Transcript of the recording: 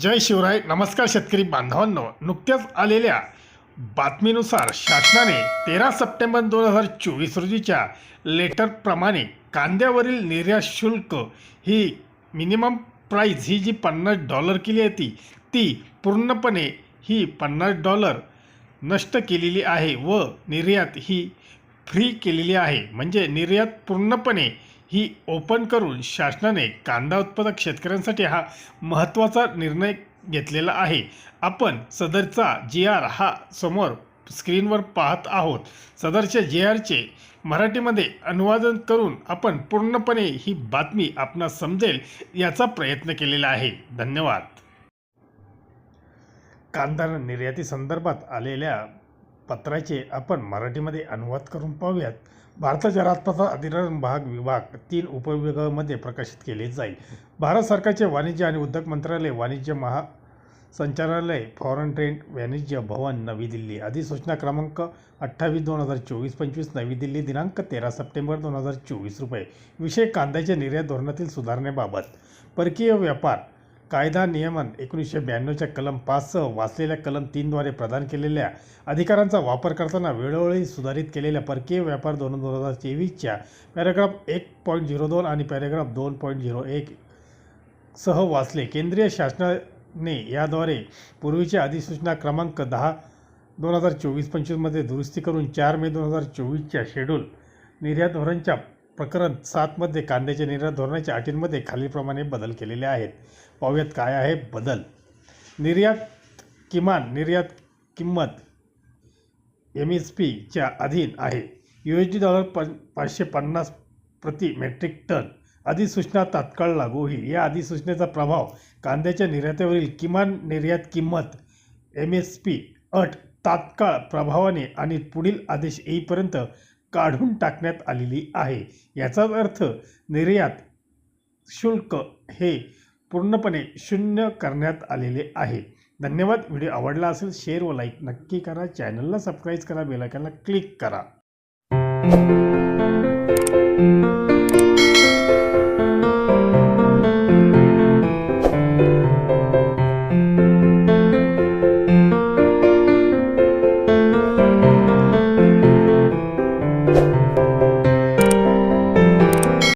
जय शिवराय. नमस्कार शेतकरी बांधवांनो. नुकत्याच आलेल्या बातमीनुसार शासनाने तेरा सप्टेंबर दोन हजार चोवीस रोजीच्या लेटरप्रमाणे कांद्यावरील निर्यात शुल्क ही मिनिमम प्राईज ही जी पन्नास डॉलर केली होती ती पूर्णपणे ही पन्नास डॉलर नष्ट केलेली आहे व निर्यात ही फ्री केलेली आहे. म्हणजे निर्यात पूर्णपणे ही ओपन करून शासनाने कांदा उत्पादक शेतकऱ्यांसाठी हा महत्त्वाचा निर्णय घेतलेला आहे. आपण सदरचा जी आर हा समोर स्क्रीनवर पाहत आहोत. सदरच्या जी आरचे मराठीमध्ये अनुवादन करून आपण पूर्णपणे ही बातमी आपणास समजेल याचा प्रयत्न केलेला आहे. धन्यवाद. कांदा निर्याती संदर्भात आलेल्या पत्राचे आपण मराठीमध्ये अनुवाद करून पाहूयात. भारताच्या राजपथा अधिरण भाग विभाग तीन उपविभागामध्ये प्रकाशित केले जाईल. भारत सरकारचे वाणिज्य आणि उद्योग मंत्रालय वाणिज्य महा संचालनालय फॉरेन ट्रेड वाणिज्य भवन नवी दिल्ली. अधिसूचना क्रमांक अठ्ठावीस दोन हजार चोवीस पंचवीस नवी दिल्ली दिनांक तेरा सप्टेंबर दोन हजार चोवीस रुपये. विषय कांद्याच्या निर्यात धोरणातील सुधारणेबाबत. परकीय व्यापार कायदा नियमन एकोणीसशे ब्याण्णवच्या कलम पाचसह वाचलेल्या कलम तीनद्वारे प्रदान केलेल्या अधिकारांचा वापर करताना वेळोवेळी सुधारित केलेल्या परकीय व्यापार धोरण दोन हजार तेवीसच्या पॅरेग्राफ एक पॉईंट झिरो दोन आणि पॅरेग्राफ दोन पॉईंट झिरो एक सह वाचले. केंद्रीय शासनाने याद्वारे पूर्वीच्या अधिसूचना क्रमांक दहा दोन हजार चोवीस पंचवीसमध्ये दुरुस्ती करून चार मे दोन हजार चोवीसच्या शेड्यूल निर्यात धोरणच्या प्रकरण सातमध्ये कांद्याच्या निर्यात धोरणाच्या अटींमध्ये खालीलप्रमाणे बदल केलेले आहेत. पाहूयात काय आहे बदल. निर्यात किमान निर्यात किंमत एम एस पीच्या अधीन आहे. यू एस डी डॉलर पन पाचशे पन्नास प्रति मेट्रिक टन अधिसूचना तात्काळ लागू होईल. या अधिसूचनेचा प्रभाव कांद्याच्या निर्यातीवरील किमान निर्यात किंमत एम एस पी अट तात्काळ प्रभावाने आणि पुढील आदेश येईपर्यंत काढून टाकण्यात आलेली आहे. याचाच अर्थ निर्यात शुल्क हे पूर्णपणे शून्य करण्यात आलेले आहे. धन्यवाद. व्हिडिओ आवडला असेल शेअर व लाईक नक्की करा. चॅनलला सबस्क्राईब करा. बेलायकनला क्लिक करा.